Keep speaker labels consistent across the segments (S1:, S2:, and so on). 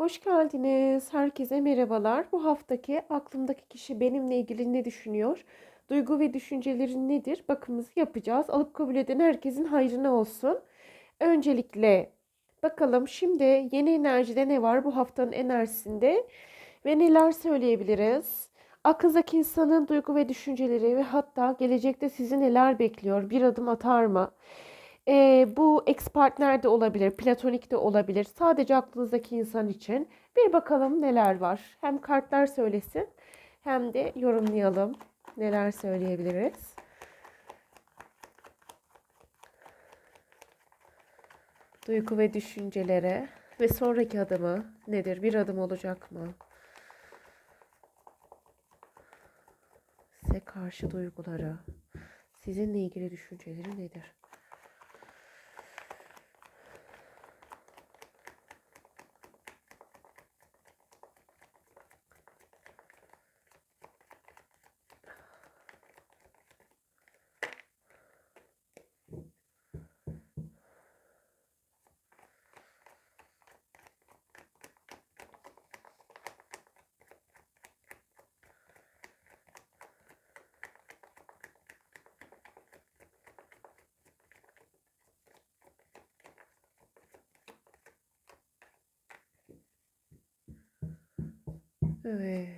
S1: Hoş geldiniz. Herkese merhabalar. Bu haftaki aklımdaki kişi benimle ilgili ne düşünüyor? Duygu ve düşünceleri nedir? Bakımızı yapacağız. Alıp kabul eden herkesin hayrına olsun. Öncelikle bakalım şimdi yeni enerjide ne var bu haftanın enerjisinde ve neler söyleyebiliriz? Aklınızdaki insanın duygu ve düşünceleri ve hatta gelecekte sizi neler bekliyor? Bir adım atar mı? Ee, bu ex partner de olabilir, platonik de olabilir. Sadece aklınızdaki insan için. Bir bakalım neler var. Hem kartlar söylesin hem de yorumlayalım. Neler söyleyebiliriz. Duygu ve düşüncelere ve sonraki adımı nedir? Bir adım olacak mı? Size karşı duyguları, sizinle ilgili düşünceleri nedir? Evet.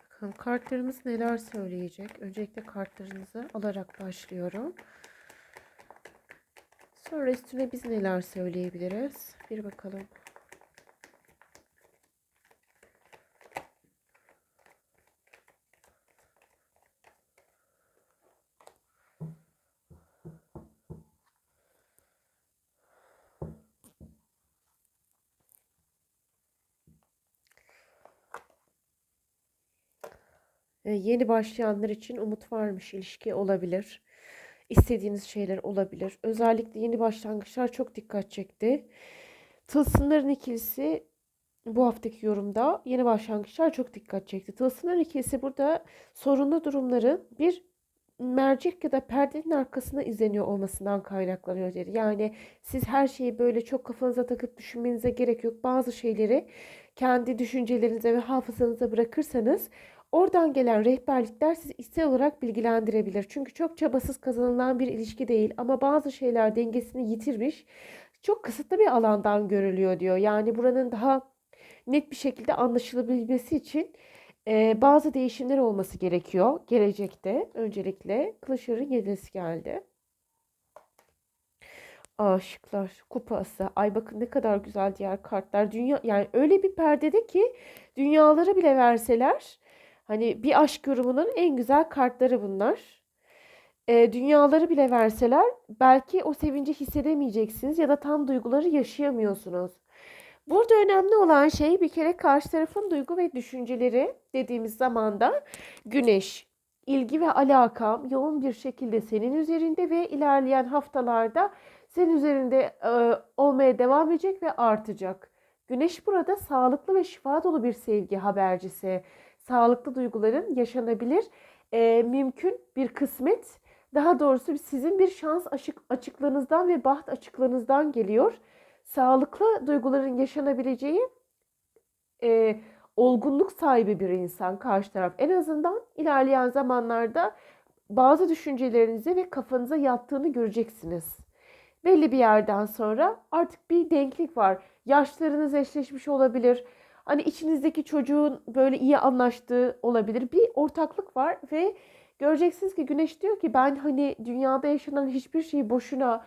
S1: Bakalım kartlarımız neler söyleyecek. Öncelikle kartlarınızı alarak başlıyorum. Sonra üstüne biz neler söyleyebiliriz. Bir bakalım. Yeni başlayanlar için umut varmış, ilişki olabilir. İstediğiniz şeyler olabilir. Özellikle yeni başlangıçlar çok dikkat çekti. Tılsımların ikilisi bu haftaki yorumda yeni başlangıçlar çok dikkat çekti. Tılsımların ikilisi burada sorunlu durumların bir mercek ya da perdenin arkasında izleniyor olmasından kaynaklanıyor dedi. Yani siz her şeyi böyle çok kafanıza takıp düşünmenize gerek yok. Bazı şeyleri kendi düşüncelerinize ve hafızanıza bırakırsanız Oradan gelen rehberlikler sizi içsel olarak bilgilendirebilir. Çünkü çok çabasız kazanılan bir ilişki değil ama bazı şeyler dengesini yitirmiş. Çok kısıtlı bir alandan görülüyor diyor. Yani buranın daha net bir şekilde anlaşılabilmesi için e, bazı değişimler olması gerekiyor gelecekte. Öncelikle Kılıçların yedisi geldi. Aşıklar, kupası. Ay bakın ne kadar güzel diğer kartlar. Dünya yani öyle bir perdede ki dünyaları bile verseler Hani bir aşk yorumunun en güzel kartları bunlar. E, dünyaları bile verseler belki o sevinci hissedemeyeceksiniz ya da tam duyguları yaşayamıyorsunuz. Burada önemli olan şey bir kere karşı tarafın duygu ve düşünceleri dediğimiz zamanda güneş, ilgi ve alakam yoğun bir şekilde senin üzerinde ve ilerleyen haftalarda senin üzerinde e, olmaya devam edecek ve artacak. Güneş burada sağlıklı ve şifa dolu bir sevgi habercisi sağlıklı duyguların yaşanabilir, e, mümkün bir kısmet. Daha doğrusu sizin bir şans açık, açıklığınızdan ve baht açıklığınızdan geliyor. Sağlıklı duyguların yaşanabileceği e, olgunluk sahibi bir insan karşı taraf. En azından ilerleyen zamanlarda bazı düşüncelerinize ve kafanıza yattığını göreceksiniz. Belli bir yerden sonra artık bir denklik var. Yaşlarınız eşleşmiş olabilir Hani içinizdeki çocuğun böyle iyi anlaştığı olabilir. Bir ortaklık var ve göreceksiniz ki Güneş diyor ki ben hani dünyada yaşanan hiçbir şeyi boşuna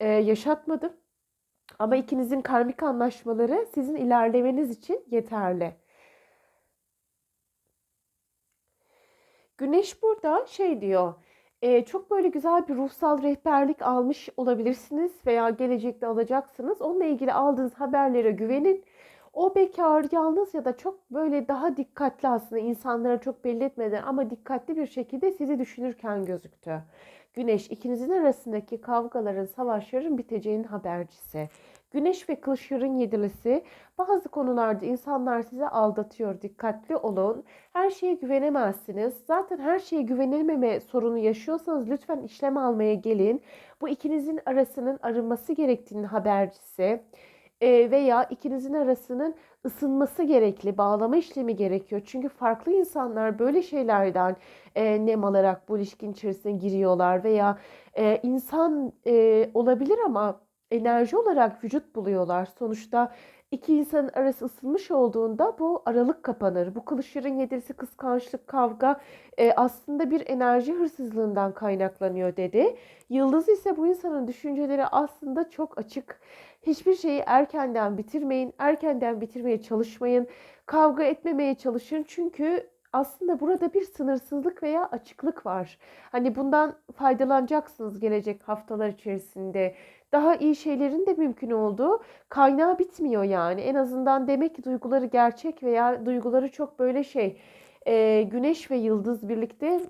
S1: e, yaşatmadım. Ama ikinizin karmik anlaşmaları sizin ilerlemeniz için yeterli. Güneş burada şey diyor. E, çok böyle güzel bir ruhsal rehberlik almış olabilirsiniz veya gelecekte alacaksınız. Onunla ilgili aldığınız haberlere güvenin o bekar, yalnız ya da çok böyle daha dikkatli aslında insanlara çok belli etmeden ama dikkatli bir şekilde sizi düşünürken gözüktü. Güneş ikinizin arasındaki kavgaların, savaşların biteceğinin habercisi. Güneş ve kılıçların yedilisi bazı konularda insanlar sizi aldatıyor. Dikkatli olun. Her şeye güvenemezsiniz. Zaten her şeye güvenilmeme sorunu yaşıyorsanız lütfen işlem almaya gelin. Bu ikinizin arasının arınması gerektiğinin habercisi veya ikinizin arasının ısınması gerekli, bağlama işlemi gerekiyor. Çünkü farklı insanlar böyle şeylerden e, nem alarak bu ilişkin içerisine giriyorlar veya e, insan e, olabilir ama enerji olarak vücut buluyorlar. Sonuçta iki insanın arası ısınmış olduğunda bu aralık kapanır. Bu kılıçların yedilisi kıskançlık, kavga e, aslında bir enerji hırsızlığından kaynaklanıyor dedi. Yıldız ise bu insanın düşünceleri aslında çok açık. Hiçbir şeyi erkenden bitirmeyin, erkenden bitirmeye çalışmayın, kavga etmemeye çalışın çünkü aslında burada bir sınırsızlık veya açıklık var. Hani bundan faydalanacaksınız gelecek haftalar içerisinde. Daha iyi şeylerin de mümkün olduğu kaynağı bitmiyor yani. En azından demek ki duyguları gerçek veya duyguları çok böyle şey e, güneş ve yıldız birlikte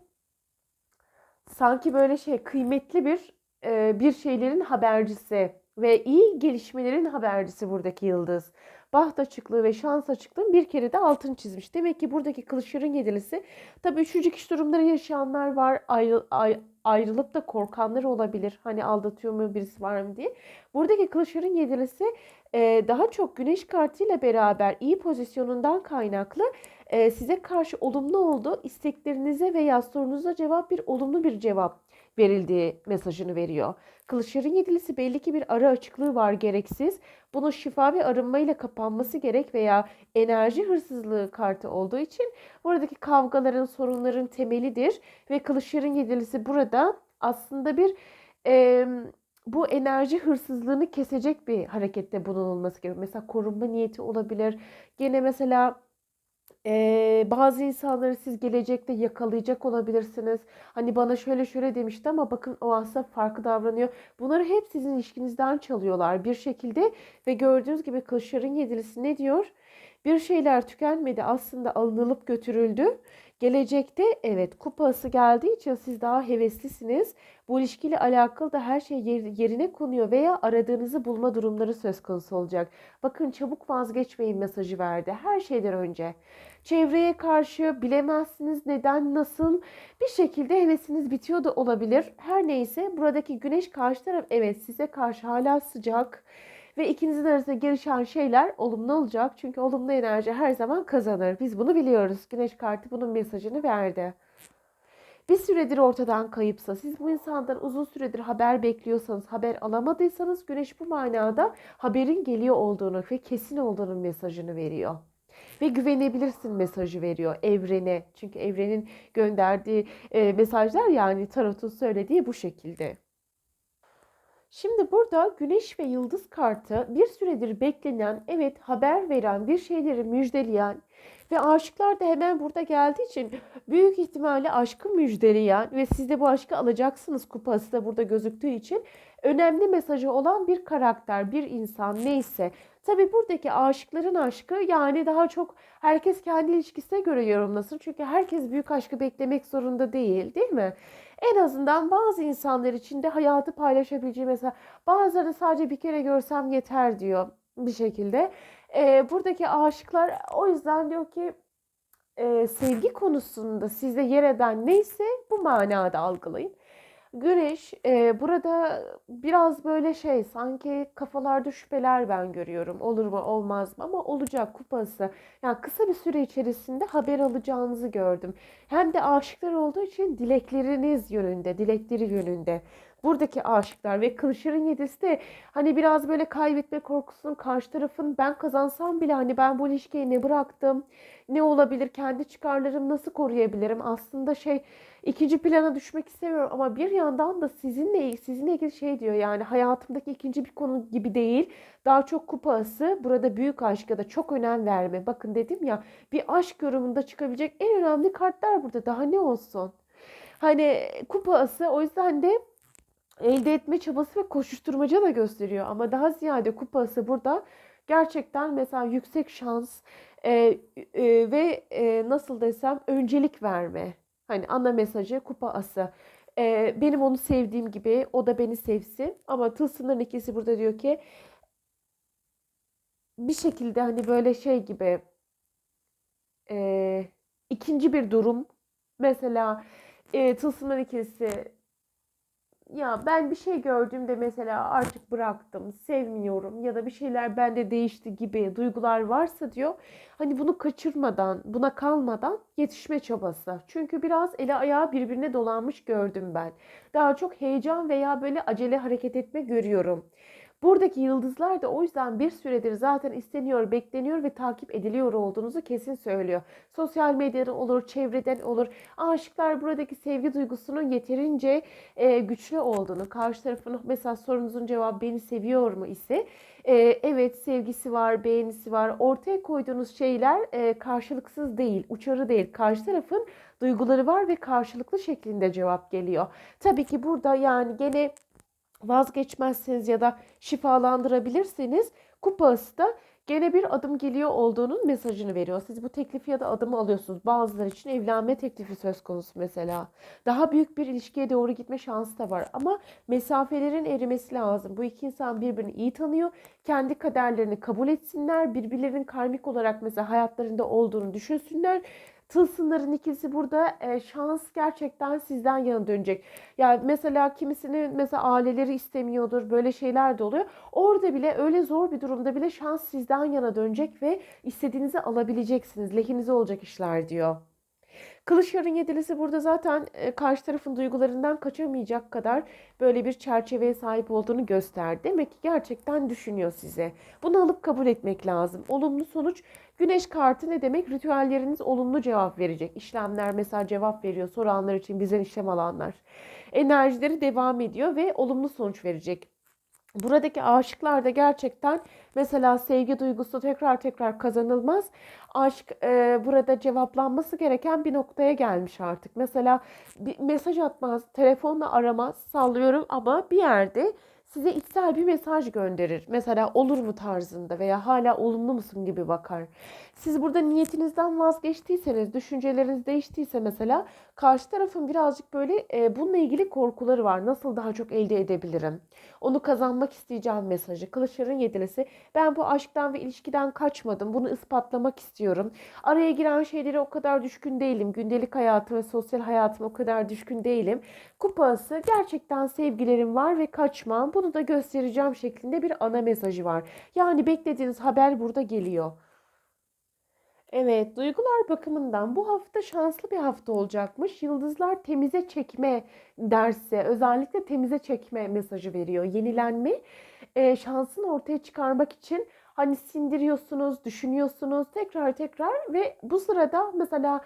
S1: sanki böyle şey kıymetli bir e, bir şeylerin habercisi ve iyi gelişmelerin habercisi buradaki yıldız. Baht açıklığı ve şans açıklığın bir kere de altını çizmiş. Demek ki buradaki kılıçların yedilisi tabii üçüncü kişi durumları yaşayanlar var. Ayrı, ay, ayrılıp da korkanlar olabilir. Hani aldatıyor mu birisi var mı diye. Buradaki kılıçların yedilisi e, daha çok güneş kartıyla beraber iyi pozisyonundan kaynaklı e, size karşı olumlu olduğu isteklerinize veya sorunuza cevap bir olumlu bir cevap verildiği mesajını veriyor. Kılıçların yedilisi belli ki bir ara açıklığı var gereksiz. Bunun şifa ve arınmayla kapanması gerek veya enerji hırsızlığı kartı olduğu için buradaki kavgaların, sorunların temelidir. Ve kılıçların yedilisi burada aslında bir e, bu enerji hırsızlığını kesecek bir harekette bulunulması gerekiyor. Mesela korunma niyeti olabilir. Gene mesela ee, bazı insanları siz gelecekte yakalayacak olabilirsiniz. Hani bana şöyle şöyle demişti ama bakın o aslında farklı davranıyor. Bunları hep sizin ilişkinizden çalıyorlar bir şekilde ve gördüğünüz gibi kılıçların yedilisi ne diyor? Bir şeyler tükenmedi aslında alınılıp götürüldü. Gelecekte evet kupası geldiği için siz daha heveslisiniz. Bu ilişkiyle alakalı da her şey yerine konuyor veya aradığınızı bulma durumları söz konusu olacak. Bakın çabuk vazgeçmeyin mesajı verdi her şeyden önce. Çevreye karşı bilemezsiniz neden nasıl bir şekilde hevesiniz bitiyor da olabilir. Her neyse buradaki güneş karşı taraf evet size karşı hala sıcak ve ikinizin arasında gelişen şeyler olumlu olacak. Çünkü olumlu enerji her zaman kazanır. Biz bunu biliyoruz. Güneş kartı bunun mesajını verdi. Bir süredir ortadan kayıpsa, siz bu insandan uzun süredir haber bekliyorsanız, haber alamadıysanız güneş bu manada haberin geliyor olduğunu ve kesin olduğunun mesajını veriyor ve güvenebilirsin mesajı veriyor evrene. Çünkü evrenin gönderdiği e, mesajlar yani tarotun söylediği bu şekilde. Şimdi burada güneş ve yıldız kartı bir süredir beklenen, evet haber veren, bir şeyleri müjdeleyen ve aşıklar da hemen burada geldiği için büyük ihtimalle aşkı müjdeleyen ve siz de bu aşkı alacaksınız kupası da burada gözüktüğü için önemli mesajı olan bir karakter, bir insan neyse. Tabi buradaki aşıkların aşkı yani daha çok herkes kendi ilişkisine göre yorumlasın. Çünkü herkes büyük aşkı beklemek zorunda değil değil mi? En azından bazı insanlar için de hayatı paylaşabileceği mesela bazıları sadece bir kere görsem yeter diyor bir şekilde. E, buradaki aşıklar o yüzden diyor ki e, sevgi konusunda sizde yer eden neyse bu manada algılayın. Güneş e, burada biraz böyle şey sanki kafalarda şüpheler ben görüyorum. Olur mu olmaz mı ama olacak kupası. Yani kısa bir süre içerisinde haber alacağınızı gördüm. Hem de aşıklar olduğu için dilekleriniz yönünde, dilekleri yönünde buradaki aşıklar ve kılıçların yedisi de hani biraz böyle kaybetme korkusunun karşı tarafın ben kazansam bile hani ben bu ilişkiyi ne bıraktım, ne olabilir, kendi çıkarlarımı nasıl koruyabilirim aslında şey ikinci plana düşmek istemiyorum ama bir yandan da sizinle sizinle ilgili şey diyor yani hayatımdaki ikinci bir konu gibi değil. Daha çok kupası burada büyük aşka da çok önem verme. Bakın dedim ya bir aşk yorumunda çıkabilecek en önemli kartlar burada. Daha ne olsun? Hani kupası o yüzden de elde etme çabası ve koşuşturmaca da gösteriyor. Ama daha ziyade kupası burada gerçekten mesela yüksek şans e, e, ve e, nasıl desem öncelik verme. Hani ana mesajı kupa ası. E, benim onu sevdiğim gibi o da beni sevsin. Ama tılsımların ikisi burada diyor ki bir şekilde hani böyle şey gibi e, ikinci bir durum mesela e, tılsımların ikisi ya ben bir şey gördüğümde mesela artık bıraktım, sevmiyorum ya da bir şeyler bende değişti gibi duygular varsa diyor. Hani bunu kaçırmadan, buna kalmadan yetişme çabası. Çünkü biraz eli ayağı birbirine dolanmış gördüm ben. Daha çok heyecan veya böyle acele hareket etme görüyorum. Buradaki yıldızlar da o yüzden bir süredir zaten isteniyor, bekleniyor ve takip ediliyor olduğunuzu kesin söylüyor. Sosyal medyadan olur, çevreden olur. Aşıklar buradaki sevgi duygusunun yeterince e, güçlü olduğunu, karşı tarafın mesela sorunuzun cevabı beni seviyor mu ise e, evet sevgisi var, beğenisi var. Ortaya koyduğunuz şeyler e, karşılıksız değil, uçarı değil. Karşı tarafın duyguları var ve karşılıklı şeklinde cevap geliyor. Tabii ki burada yani gene vazgeçmezseniz ya da şifalandırabilirseniz kupası da gene bir adım geliyor olduğunun mesajını veriyor. Siz bu teklifi ya da adımı alıyorsunuz. Bazıları için evlenme teklifi söz konusu mesela. Daha büyük bir ilişkiye doğru gitme şansı da var. Ama mesafelerin erimesi lazım. Bu iki insan birbirini iyi tanıyor. Kendi kaderlerini kabul etsinler. Birbirlerinin karmik olarak mesela hayatlarında olduğunu düşünsünler Tılsımların ikisi burada e, şans gerçekten sizden yana dönecek. Yani mesela kimisinin mesela aileleri istemiyordur böyle şeyler de oluyor. Orada bile öyle zor bir durumda bile şans sizden yana dönecek ve istediğinizi alabileceksiniz. Lehinize olacak işler diyor. Kılıçların yedilisi burada zaten e, karşı tarafın duygularından kaçamayacak kadar böyle bir çerçeveye sahip olduğunu gösterdi. Demek ki gerçekten düşünüyor size. Bunu alıp kabul etmek lazım. Olumlu sonuç Güneş kartı ne demek? Ritüelleriniz olumlu cevap verecek. İşlemler mesela cevap veriyor soranlar için bizden işlem alanlar. Enerjileri devam ediyor ve olumlu sonuç verecek. Buradaki aşıklar da gerçekten mesela sevgi duygusu tekrar tekrar kazanılmaz. Aşk e, burada cevaplanması gereken bir noktaya gelmiş artık. Mesela bir mesaj atmaz, telefonla aramaz, sallıyorum ama bir yerde size içsel bir mesaj gönderir. Mesela olur mu tarzında veya hala olumlu musun gibi bakar. Siz burada niyetinizden vazgeçtiyseniz, düşünceleriniz değiştiyse mesela karşı tarafın birazcık böyle e, bununla ilgili korkuları var. Nasıl daha çok elde edebilirim? Onu kazanmak isteyeceğim mesajı. Kılıçların yedilisi. Ben bu aşktan ve ilişkiden kaçmadım. Bunu ispatlamak istiyorum. Araya giren şeylere o kadar düşkün değilim. Gündelik hayatım ve sosyal hayatım o kadar düşkün değilim. Kupası gerçekten sevgilerim var ve kaçmam. Bunu da göstereceğim şeklinde bir ana mesajı var. Yani beklediğiniz haber burada geliyor. Evet, duygular bakımından bu hafta şanslı bir hafta olacakmış. Yıldızlar temize çekme derse, özellikle temize çekme mesajı veriyor. Yenilenme, e, şansını ortaya çıkarmak için hani sindiriyorsunuz, düşünüyorsunuz tekrar tekrar ve bu sırada mesela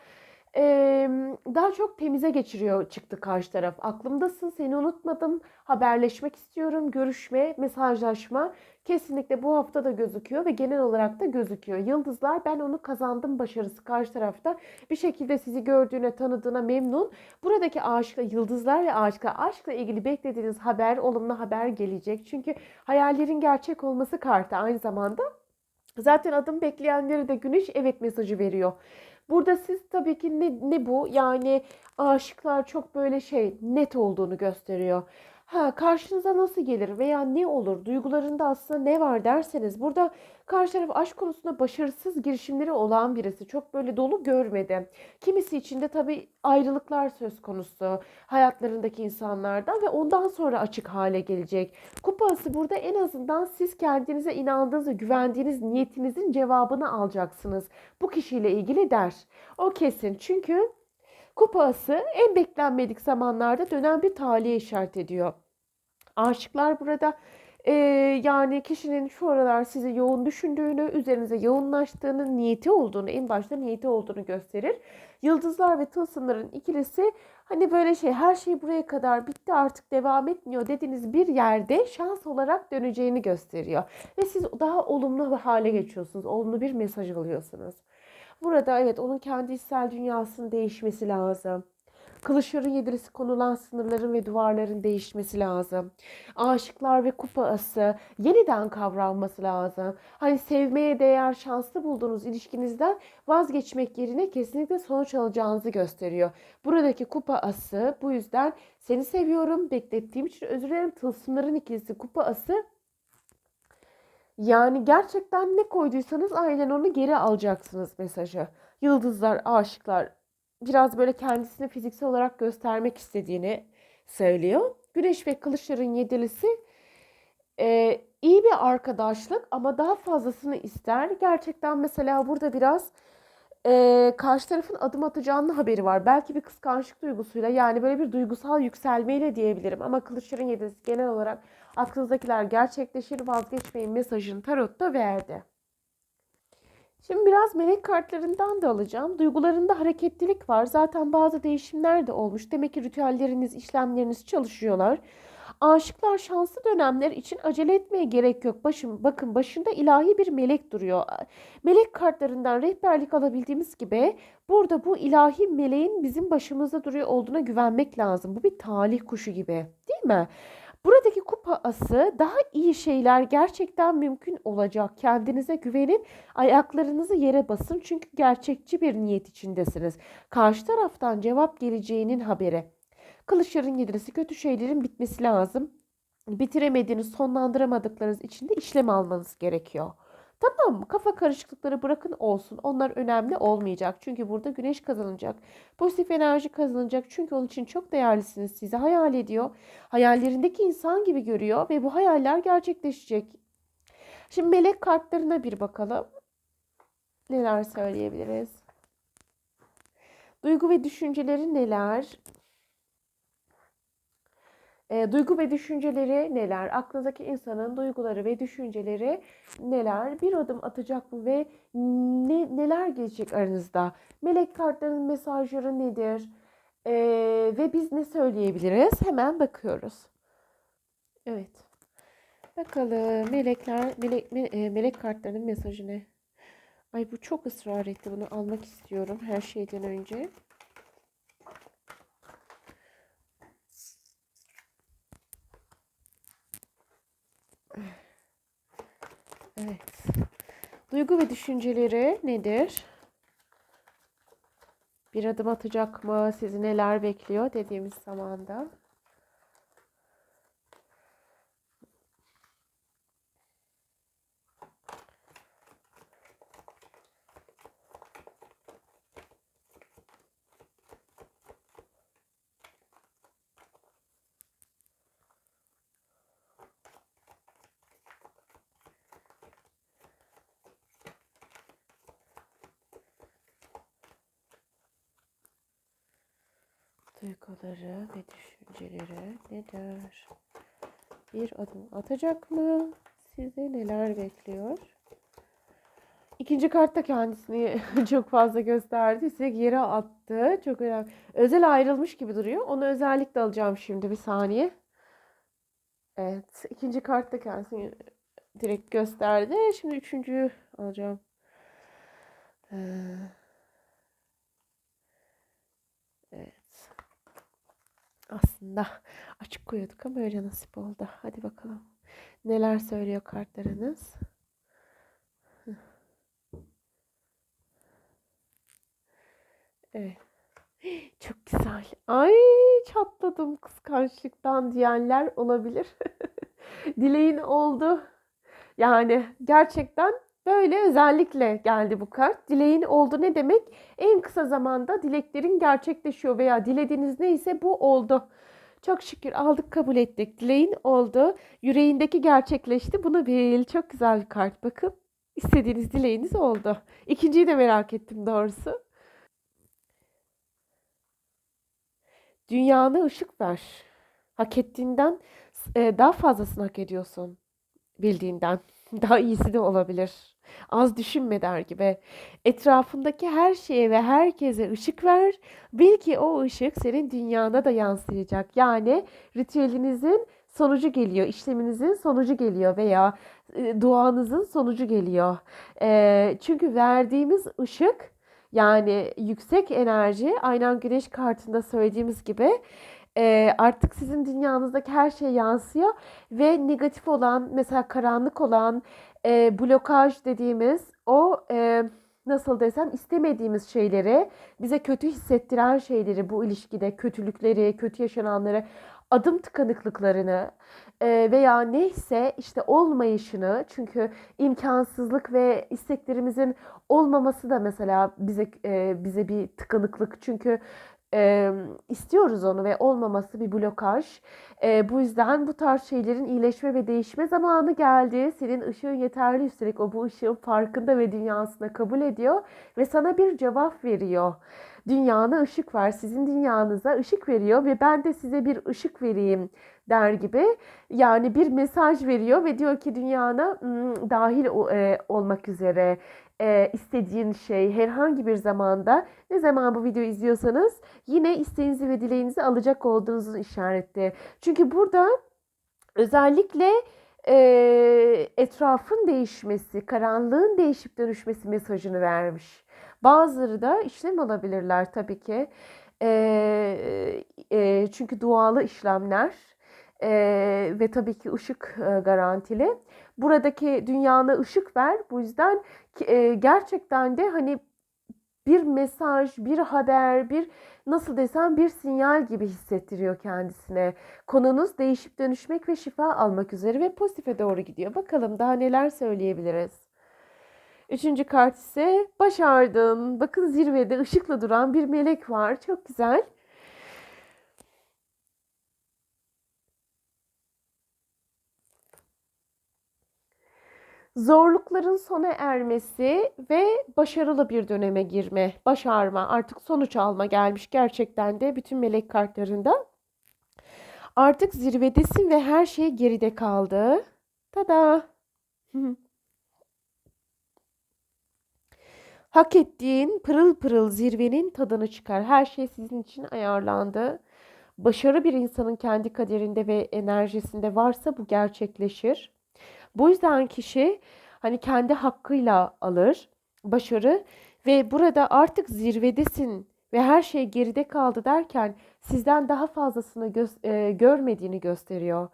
S1: Eee, daha çok temize geçiriyor çıktı karşı taraf. Aklımdasın, seni unutmadım, haberleşmek istiyorum, görüşme, mesajlaşma kesinlikle bu hafta da gözüküyor ve genel olarak da gözüküyor. Yıldızlar ben onu kazandım başarısı karşı tarafta bir şekilde sizi gördüğüne, tanıdığına memnun. Buradaki aşkla, yıldızlar ve aşkla, aşkla ilgili beklediğiniz haber, olumlu haber gelecek. Çünkü hayallerin gerçek olması kartı aynı zamanda. Zaten adım bekleyenleri de güneş evet mesajı veriyor. Burada siz tabii ki ne, ne bu? Yani aşıklar çok böyle şey net olduğunu gösteriyor. Ha, karşınıza nasıl gelir veya ne olur? Duygularında aslında ne var derseniz burada karşı taraf aşk konusunda başarısız girişimleri olan birisi. Çok böyle dolu görmedi. Kimisi için de tabii ayrılıklar söz konusu hayatlarındaki insanlardan ve ondan sonra açık hale gelecek. Kupası burada en azından siz kendinize inandığınız ve güvendiğiniz niyetinizin cevabını alacaksınız. Bu kişiyle ilgili der. O kesin. Çünkü Kupası en beklenmedik zamanlarda dönen bir talihe işaret ediyor. Aşıklar burada e, yani kişinin şu aralar sizi yoğun düşündüğünü, üzerinize yoğunlaştığını, niyeti olduğunu, en başta niyeti olduğunu gösterir. Yıldızlar ve tılsımların ikilisi hani böyle şey her şey buraya kadar bitti artık devam etmiyor dediğiniz bir yerde şans olarak döneceğini gösteriyor. Ve siz daha olumlu bir hale geçiyorsunuz. Olumlu bir mesaj alıyorsunuz. Burada evet onun kendi içsel dünyasının değişmesi lazım. Kılıçların yedilisi konulan sınırların ve duvarların değişmesi lazım. Aşıklar ve kupa ası yeniden kavranması lazım. Hani sevmeye değer şanslı bulduğunuz ilişkinizden vazgeçmek yerine kesinlikle sonuç alacağınızı gösteriyor. Buradaki kupa ası bu yüzden seni seviyorum beklettiğim için özür dilerim tılsımların ikilisi kupa ası yani gerçekten ne koyduysanız aynen onu geri alacaksınız mesajı. Yıldızlar, aşıklar biraz böyle kendisini fiziksel olarak göstermek istediğini söylüyor. Güneş ve kılıçların yedilisi e, iyi bir arkadaşlık ama daha fazlasını ister. Gerçekten mesela burada biraz e, karşı tarafın adım atacağının haberi var. Belki bir kıskançlık duygusuyla yani böyle bir duygusal yükselmeyle diyebilirim. Ama kılıçların yedilisi genel olarak aklınızdakiler gerçekleşir vazgeçmeyin mesajını tarotta verdi. Şimdi biraz melek kartlarından da alacağım. Duygularında hareketlilik var. Zaten bazı değişimler de olmuş. Demek ki ritüelleriniz, işlemleriniz çalışıyorlar. Aşıklar şanslı dönemler için acele etmeye gerek yok. Başım, bakın başında ilahi bir melek duruyor. Melek kartlarından rehberlik alabildiğimiz gibi burada bu ilahi meleğin bizim başımızda duruyor olduğuna güvenmek lazım. Bu bir talih kuşu gibi değil mi? Buradaki kupa ası daha iyi şeyler gerçekten mümkün olacak. Kendinize güvenin, ayaklarınızı yere basın çünkü gerçekçi bir niyet içindesiniz. Karşı taraftan cevap geleceğinin haberi. Kılıçların yedilisi kötü şeylerin bitmesi lazım. Bitiremediğiniz, sonlandıramadıklarınız için de işlem almanız gerekiyor. Tamam? Kafa karışıklıkları bırakın olsun. Onlar önemli olmayacak. Çünkü burada güneş kazanacak. Pozitif enerji kazanacak. Çünkü onun için çok değerlisiniz. Sizi hayal ediyor. Hayallerindeki insan gibi görüyor ve bu hayaller gerçekleşecek. Şimdi melek kartlarına bir bakalım. Neler söyleyebiliriz? Duygu ve düşünceleri neler? E, duygu ve düşünceleri neler? Aklınızdaki insanın duyguları ve düşünceleri neler? Bir adım atacak mı ve ne, neler gelecek aranızda? Melek kartlarının mesajları nedir? E, ve biz ne söyleyebiliriz? Hemen bakıyoruz. Evet. Bakalım melekler, melek, me, melek kartlarının mesajı ne? Ay bu çok ısrar etti. Bunu almak istiyorum her şeyden önce. Evet. Duygu ve düşünceleri nedir? Bir adım atacak mı? Sizi neler bekliyor dediğimiz zamanda? Duyguları ve düşünceleri nedir? Bir adım atacak mı? Sizi neler bekliyor? İkinci kartta kendisini çok fazla gösterdi. Size yere attı. Çok önemli. Özel ayrılmış gibi duruyor. Onu özellikle alacağım şimdi bir saniye. Evet. ikinci kartta kendisini direkt gösterdi. Şimdi üçüncüyü alacağım. Ee, Aslında açık koyuyorduk ama öyle nasip oldu. Hadi bakalım. Neler söylüyor kartlarınız? Evet. Çok güzel. Ay çatladım kıskançlıktan diyenler olabilir. Dileğin oldu. Yani gerçekten Böyle özellikle geldi bu kart. Dileğin oldu ne demek? En kısa zamanda dileklerin gerçekleşiyor veya dilediğiniz neyse bu oldu. Çok şükür aldık kabul ettik. Dileğin oldu. Yüreğindeki gerçekleşti. Bunu bil. Çok güzel bir kart. Bakın istediğiniz dileğiniz oldu. İkinciyi de merak ettim doğrusu. Dünyana ışık ver. Hak ettiğinden daha fazlasını hak ediyorsun bildiğinden. Daha iyisi de olabilir. Az düşünme der gibi. Etrafındaki her şeye ve herkese ışık ver. Bil ki o ışık senin dünyana da yansıyacak. Yani ritüelinizin sonucu geliyor, işleminizin sonucu geliyor veya e, duanızın sonucu geliyor. E, çünkü verdiğimiz ışık yani yüksek enerji aynen güneş kartında söylediğimiz gibi e, artık sizin dünyanızdaki her şey yansıyor ve negatif olan mesela karanlık olan e, blokaj dediğimiz o e, nasıl desem istemediğimiz şeyleri bize kötü hissettiren şeyleri bu ilişkide kötülükleri kötü yaşananları adım tıkanıklıklarını veya neyse işte olmayışını çünkü imkansızlık ve isteklerimizin olmaması da mesela bize bize bir tıkanıklık. Çünkü e, istiyoruz onu ve olmaması bir blokaj. E, bu yüzden bu tarz şeylerin iyileşme ve değişme zamanı geldi. Senin ışığın yeterli üstelik o bu ışığın farkında ve dünyasına kabul ediyor ve sana bir cevap veriyor. Dünyana ışık var, sizin dünyanıza ışık veriyor ve ben de size bir ışık vereyim der gibi. Yani bir mesaj veriyor ve diyor ki dünyana hmm, dahil olmak üzere e, istediğin şey herhangi bir zamanda ne zaman bu videoyu izliyorsanız yine isteğinizi ve dileğinizi alacak olduğunuzun işareti. Çünkü burada özellikle e, etrafın değişmesi, karanlığın değişip dönüşmesi mesajını vermiş. Bazıları da işlem alabilirler tabii ki. E, e, çünkü dualı işlemler e, ve tabii ki ışık e, garantili. Buradaki dünyana ışık ver. Bu yüzden e, gerçekten de hani bir mesaj, bir haber, bir nasıl desem bir sinyal gibi hissettiriyor kendisine. Konunuz değişip dönüşmek ve şifa almak üzere ve pozitife doğru gidiyor. Bakalım daha neler söyleyebiliriz. Üçüncü kart ise başardın. Bakın zirvede ışıkla duran bir melek var. Çok güzel. Zorlukların sona ermesi ve başarılı bir döneme girme, başarma, artık sonuç alma gelmiş gerçekten de bütün melek kartlarında. Artık zirvedesin ve her şey geride kaldı. Tada! Hak ettiğin pırıl pırıl zirvenin tadını çıkar. Her şey sizin için ayarlandı. Başarı bir insanın kendi kaderinde ve enerjisinde varsa bu gerçekleşir. Bu yüzden kişi hani kendi hakkıyla alır başarı ve burada artık zirvedesin ve her şey geride kaldı derken sizden daha fazlasını gö- e, görmediğini gösteriyor.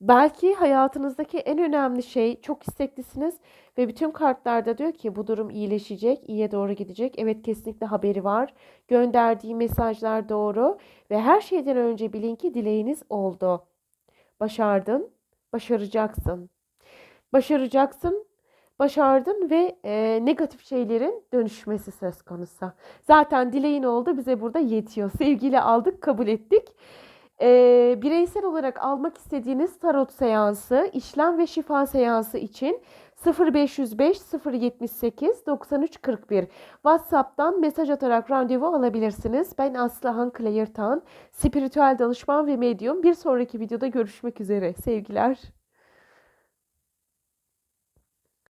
S1: Belki hayatınızdaki en önemli şey çok isteklisiniz ve bütün kartlarda diyor ki bu durum iyileşecek, iyiye doğru gidecek. Evet kesinlikle haberi var. Gönderdiği mesajlar doğru ve her şeyden önce bilin ki dileğiniz oldu. Başardın, başaracaksın. Başaracaksın, başardın ve e, negatif şeylerin dönüşmesi söz konusu. Zaten dileğin oldu bize burada yetiyor. Sevgiyle aldık, kabul ettik. E, bireysel olarak almak istediğiniz tarot seansı, işlem ve şifa seansı için 0505 078 93 41 WhatsApp'tan mesaj atarak randevu alabilirsiniz. Ben Aslı Han Claire Tan, spiritüel danışman ve medyum. Bir sonraki videoda görüşmek üzere. Sevgiler.